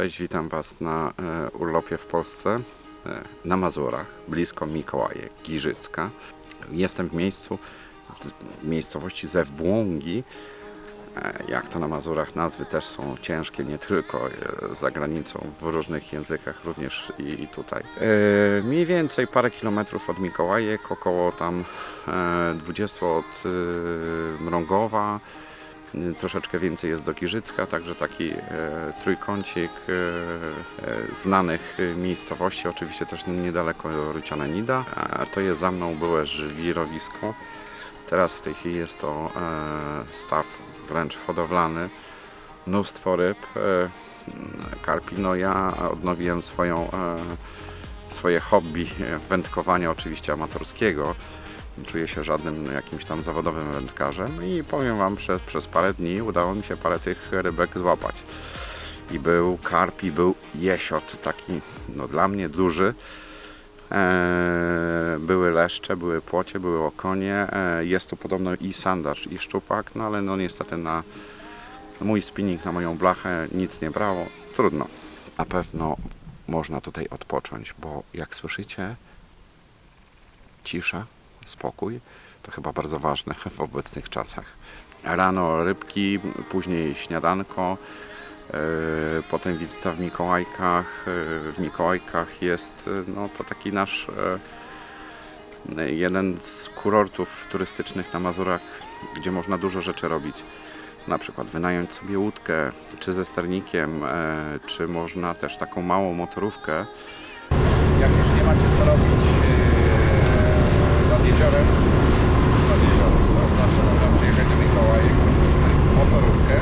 Cześć, witam Was na e, urlopie w Polsce, e, na Mazurach, blisko Mikołajek, Giżycka. Jestem w miejscu, z, miejscowości ze Włągi. E, jak to na Mazurach, nazwy też są ciężkie, nie tylko e, za granicą, w różnych językach, również i, i tutaj. E, mniej więcej parę kilometrów od Mikołajek, około tam e, 20 od e, Mrągowa. Troszeczkę więcej jest do Giżycka, także taki e, trójkącik e, e, znanych miejscowości, oczywiście też niedaleko Ryciana Nida. To jest za mną byłe żwirowisko. Teraz w tej chwili jest to staw wręcz hodowlany. Mnóstwo ryb, karpi. No ja odnowiłem swoją, swoje hobby wędkowania, oczywiście amatorskiego czuję się żadnym jakimś tam zawodowym wędkarzem i powiem Wam, przez, przez parę dni udało mi się parę tych rybek złapać. I był karp, i był jesiot, taki no, dla mnie duży. Eee, były leszcze, były płocie, były okonie. Eee, jest tu podobno i sandacz, i szczupak, no ale no niestety na mój spinning, na moją blachę nic nie brało. Trudno. Na pewno można tutaj odpocząć, bo jak słyszycie, cisza, spokój. To chyba bardzo ważne w obecnych czasach. Rano rybki, później śniadanko, yy, potem wizyta w Mikołajkach. Yy, W Mikołajkach jest yy, no, to taki nasz jeden z kurortów turystycznych na Mazurach, gdzie można dużo rzeczy robić. Na przykład wynająć sobie łódkę, czy ze sternikiem, czy można też taką małą motorówkę Jak już nie macie co robić yy, nad jeziorem, nad jeziorem, to zawsze można przyjechać do Mikołajek, kupić sobie motorówkę,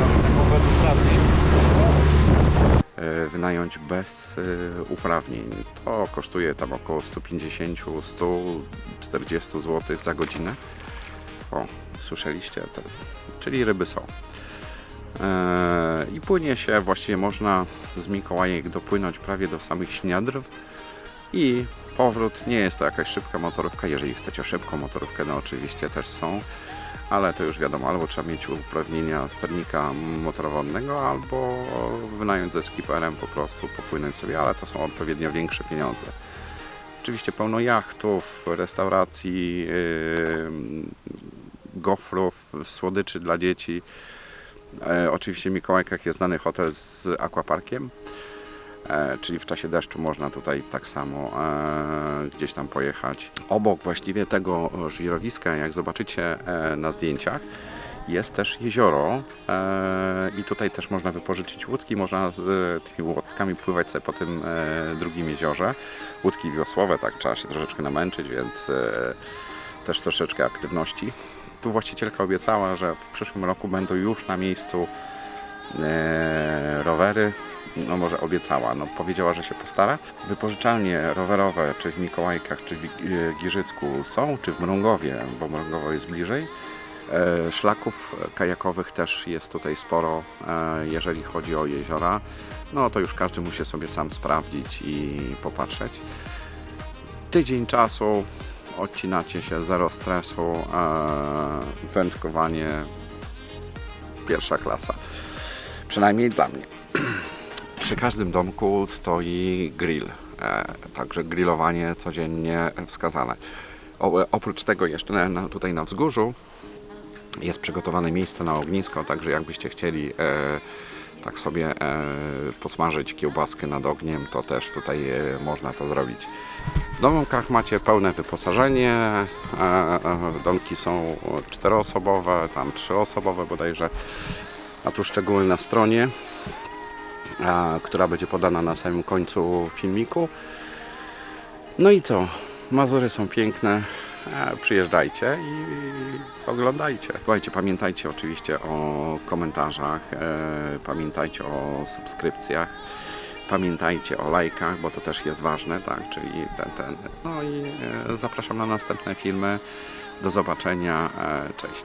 nawet taką bez uprawnień. e, wynająć bez e, uprawnień. To kosztuje tam około 150-140 zł za godzinę. O, słyszeliście? To, czyli ryby są. E, I płynie się, właściwie można z Mikołajek dopłynąć prawie do samych Śniadrów i powrót nie jest to jakaś szybka motorówka. Jeżeli chcecie szybką motorówkę, no oczywiście też są, ale to już wiadomo, albo trzeba mieć uprawnienia sternika motorowodnego, albo wynająć ze skiperem po prostu, popłynąć sobie, ale to są odpowiednio większe pieniądze. Oczywiście pełno jachtów, restauracji, yy, gofrów, słodyczy dla dzieci. E, oczywiście w Mikołajkach jest znany hotel z aquaparkiem, czyli w czasie deszczu można tutaj tak samo e, gdzieś tam pojechać. Obok właściwie tego żwirowiska, jak zobaczycie e, na zdjęciach, jest też jezioro e, i tutaj też można wypożyczyć łódki, można z e, tymi łódkami pływać sobie po tym e, drugim jeziorze. Łódki wiosłowe, tak trzeba się troszeczkę namęczyć, więc e, też troszeczkę aktywności. Tu właścicielka obiecała, że w przyszłym roku będą już na miejscu e, rowery. No może obiecała, no powiedziała, że się postara. Wypożyczalnie rowerowe, czy w Mikołajkach, czy w e, Giżycku są, czy w Mrągowie, bo Mrągowo jest bliżej. E, Szlaków kajakowych też jest tutaj sporo, e, jeżeli chodzi o jeziora. No to już każdy musi sobie sam sprawdzić i popatrzeć. Tydzień czasu, odcinacie się, zero stresu, wędkowanie pierwsza klasa. Przynajmniej dla mnie. Przy każdym domku stoi grill, e, także grillowanie codziennie wskazane. Oprócz tego jeszcze tutaj na wzgórzu jest przygotowane miejsce na ognisko, także jakbyście chcieli e, tak sobie e, posmażyć kiełbaskę nad ogniem, to też tutaj można to zrobić. W domkach macie pełne wyposażenie. Domki są czteroosobowe, tam trzyosobowe bodajże. A tu szczegóły na stronie, która będzie podana na samym końcu filmiku. No i co? Mazury są piękne. Przyjeżdżajcie i oglądajcie. Słuchajcie, pamiętajcie oczywiście o komentarzach, e, pamiętajcie o subskrypcjach, pamiętajcie o lajkach, bo to też jest ważne, tak, czyli ten, ten. No i e, zapraszam na następne filmy. Do zobaczenia, e, cześć.